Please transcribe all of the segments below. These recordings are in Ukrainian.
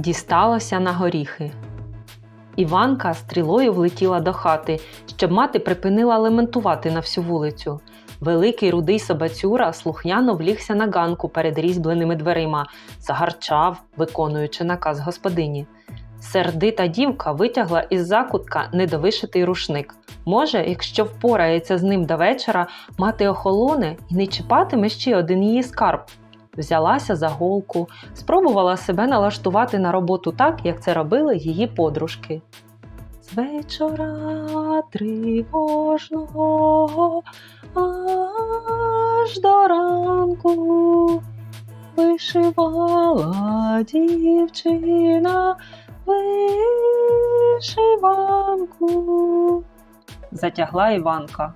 дісталося на горіхи. Іванка стрілою влетіла до хати, щоб мати припинила лементувати на всю вулицю. Великий рудий собацюра слухняно влігся на ганку перед різьбленими дверима, загарчав, виконуючи наказ господині. Сердита дівка витягла із закутка недовишитий рушник. Може, якщо впорається з ним до вечора, мати охолоне і не чіпатиме ще один її скарб. Взялася за голку, спробувала себе налаштувати на роботу так, як це робили її подружки. З вечора тривожного аж до ранку вишивала дівчина вишиванку. Затягла Іванка.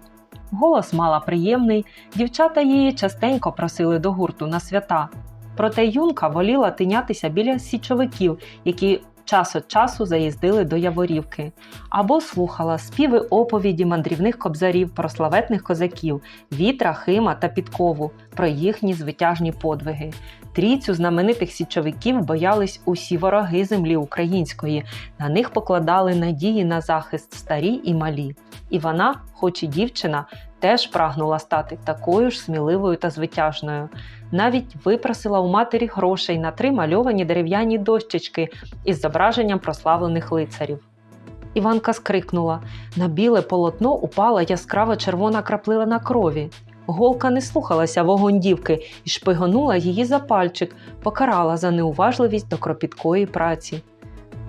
Голос мала приємний, дівчата її частенько просили до гурту на свята. Проте юнка воліла тинятися біля січовиків, які час від часу заїздили до Яворівки, або слухала співи оповіді мандрівних кобзарів про славетних козаків, вітра, хима та підкову, про їхні звитяжні подвиги. Трійцю знаменитих січовиків боялись усі вороги землі української. На них покладали надії на захист старі і малі. І вона, хоч і дівчина, теж прагнула стати такою ж сміливою та звитяжною. Навіть випросила у матері грошей на три мальовані дерев'яні дощечки із зображенням прославлених лицарів. Іванка скрикнула. На біле полотно упала яскрава червона краплина крові. Голка не слухалася вогонь дівки і шпигонула її за пальчик, покарала за неуважливість до кропіткої праці.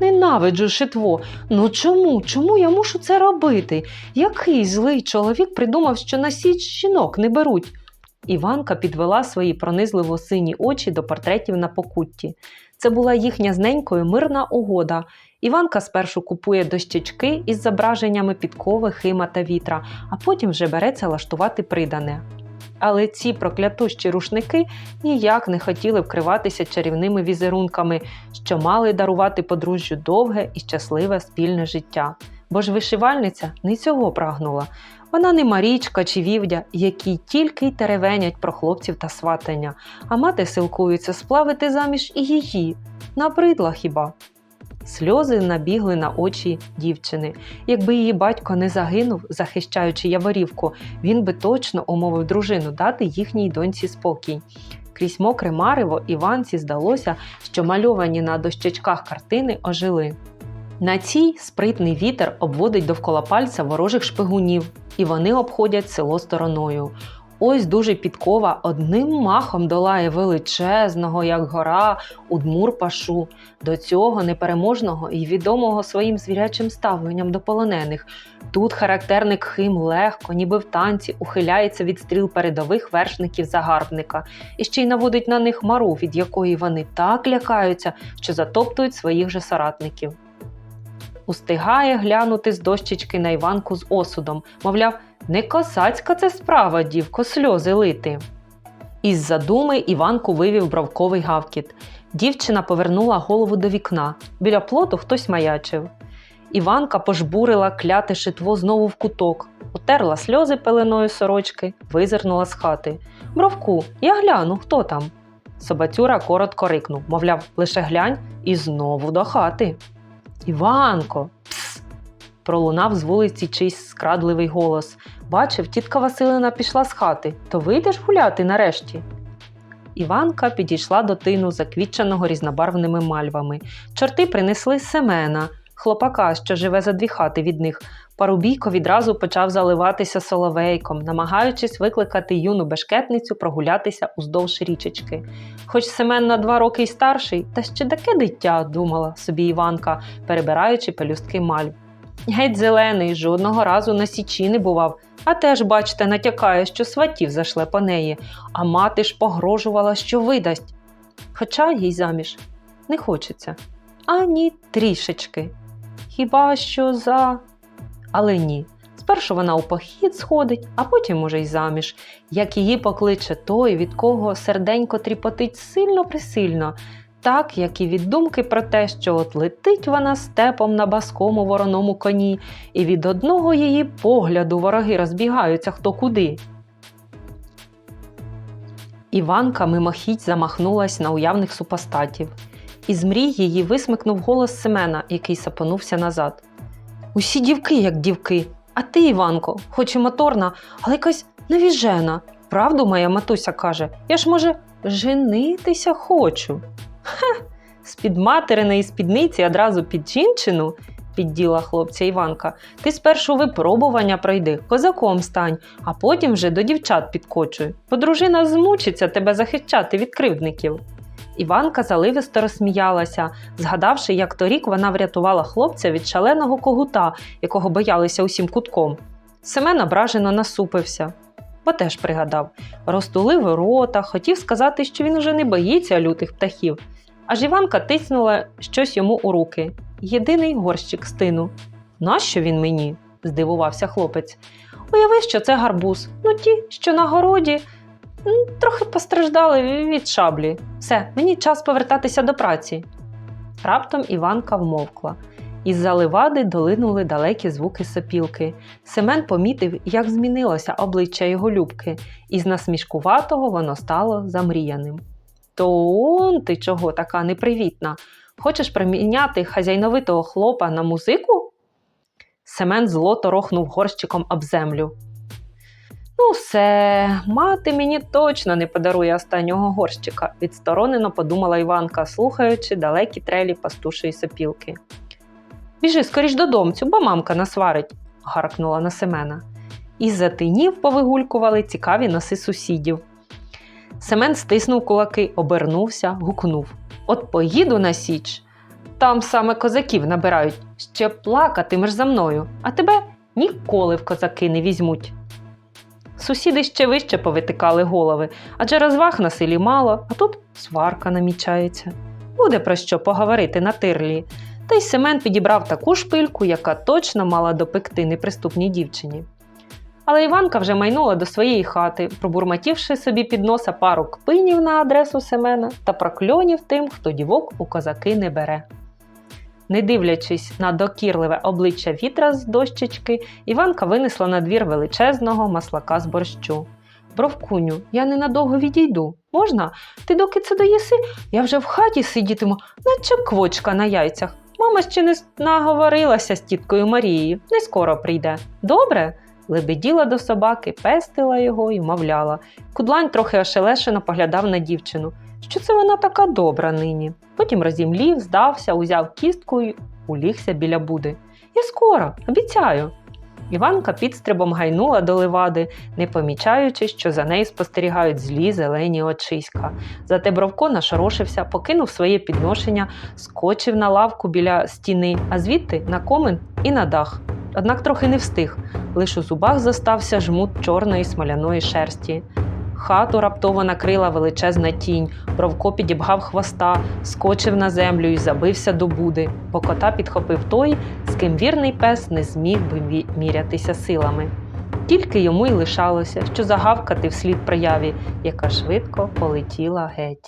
Ненавиджу шитво. Ну чому? Чому я мушу це робити? Який злий чоловік придумав, що на січ жінок не беруть? Іванка підвела свої пронизливо сині очі до портретів на покутті. Це була їхня з ненькою мирна угода. Іванка спершу купує дощечки із зображеннями підкови, хима та вітра, а потім вже береться лаштувати придане. Але ці проклятущі рушники ніяк не хотіли вкриватися чарівними візерунками, що мали дарувати подружжю довге і щасливе спільне життя. Бо ж вишивальниця не цього прагнула. Вона не Марічка чи Вівдя, які тільки й теревенять про хлопців та сватання, а мати силкується сплавити заміж і її. Набридла хіба. Сльози набігли на очі дівчини. Якби її батько не загинув, захищаючи Яворівку, він би точно умовив дружину дати їхній доньці спокій. Крізь мокре марево Іванці здалося, що мальовані на дощечках картини ожили. На цій спритний вітер обводить довкола пальця ворожих шпигунів, і вони обходять село стороною. Ось дуже підкова одним махом долає величезного, як гора, Удмур-пашу, до цього непереможного і відомого своїм звірячим ставленням до полонених. Тут характерник Хим легко, ніби в танці, ухиляється від стріл передових вершників загарбника і ще й наводить на них мару, від якої вони так лякаються, що затоптують своїх же соратників. Устигає глянути з дощечки на Іванку з осудом, мовляв, не косацька це справа, дівко, сльози лити. Із задуми Іванку вивів бровковий гавкіт. Дівчина повернула голову до вікна. Біля плоту хтось маячив. Іванка пожбурила кляте шитво знову в куток, утерла сльози пеленою сорочки, визирнула з хати. Бровку, я гляну, хто там. Собацюра коротко рикнув, мовляв, лише глянь і знову до хати. Іванко. Пролунав з вулиці чийсь скрадливий голос. Бачив, тітка Василина пішла з хати, то вийдеш гуляти нарешті. Іванка підійшла до тину, заквітченого різнобарвними мальвами. Чорти принесли Семена, хлопака, що живе за дві хати від них. Парубійко відразу почав заливатися соловейком, намагаючись викликати юну бешкетницю прогулятися уздовж річечки. Хоч Семен на два роки й старший, та ще таке дитя, думала собі Іванка, перебираючи пелюстки мальв. Геть зелений, жодного разу на січі не бував, а теж, бачите, натякає, що сватів зашле по неї, а мати ж погрожувала, що видасть. Хоча їй заміж не хочеться. Ані трішечки. Хіба що за. Але ні. Спершу вона у похід сходить, а потім уже й заміж. Як її покличе той, від кого серденько тріпотить сильно присильно, так як і від думки про те, що от летить вона степом на баскому вороному коні, і від одного її погляду вороги розбігаються хто куди. Іванка мимохідь замахнулась на уявних супостатів. Із мрій її висмикнув голос Семена, який сапонувся назад. Усі дівки, як дівки, а ти, Іванко, хоч і моторна, але якась невіжена. Правду моя матуся каже, я ж, може, женитися хочу. Ха, з-під материної спідниці одразу під жінчину, підділа хлопця Іванка. Ти спершу випробування пройди, козаком стань, а потім вже до дівчат підкочуй. Бо дружина змучиться тебе захищати від кривдників. Іванка заливисто розсміялася, згадавши, як торік вона врятувала хлопця від шаленого когута, якого боялися усім кутком. Семен ображено насупився, бо теж пригадав, розтулив рота, хотів сказати, що він уже не боїться лютих птахів. Аж Іванка тиснула щось йому у руки. Єдиний горщик стину. Нащо він мені? здивувався хлопець. Уяви, що це гарбуз. Ну ті, що на городі, трохи постраждали від шаблі. Все, мені час повертатися до праці. Раптом Іванка вмовкла. Із заливади долинули далекі звуки сопілки. Семен помітив, як змінилося обличчя його любки, і з насмішкуватого воно стало замріяним. То он ти чого така непривітна? Хочеш приміняти хазяйновитого хлопа на музику? Семен зло торохнув горщиком об землю. Ну, все, мати мені точно не подарує останнього горщика, відсторонено подумала Іванка, слухаючи далекі трелі пастушої сопілки. Біжи скоріш додомцю, бо мамка насварить, гаркнула на Семена. Із-за тинів повигулькували цікаві носи сусідів. Семен стиснув кулаки, обернувся, гукнув: От поїду на Січ. Там саме козаків набирають, ще плакатимеш за мною, а тебе ніколи в козаки не візьмуть. Сусіди ще вище повитикали голови, адже розваг на селі мало, а тут сварка намічається. Буде про що поговорити на тирлі. Та й Семен підібрав таку шпильку, яка точно мала допекти неприступній дівчині. Але Іванка вже майнула до своєї хати, пробурмотівши собі під носа пару кпинів на адресу Семена та прокльонів тим, хто дівок у козаки не бере. Не дивлячись на докірливе обличчя вітра з дощечки, Іванка винесла на двір величезного маслака з борщу. Бровкуню, я ненадовго відійду. Можна? Ти доки це доїси, я вже в хаті сидітиму, наче квочка на яйцях. Мама ще не наговорилася з тіткою Марією, не скоро прийде. Добре? Лебеділа до собаки, пестила його і мовляла. Кудлань трохи ошелешено поглядав на дівчину. Що це вона така добра нині? Потім розімлів, здався, узяв кістку і улігся біля буди. Я скоро, обіцяю. Іванка підстрибом гайнула до левади, не помічаючи, що за нею спостерігають злі зелені очиська. Зате Бровко нашорошився, покинув своє підношення, скочив на лавку біля стіни, а звідти на комин і на дах. Однак трохи не встиг, лиш у зубах зостався жмут чорної смоляної шерсті. Хату раптово накрила величезна тінь, Бровко підібгав хвоста, скочив на землю і забився до буди, бо кота підхопив той, з ким вірний пес не зміг би мірятися силами. Тільки йому й лишалося, що загавкати вслід прояві, яка швидко полетіла геть.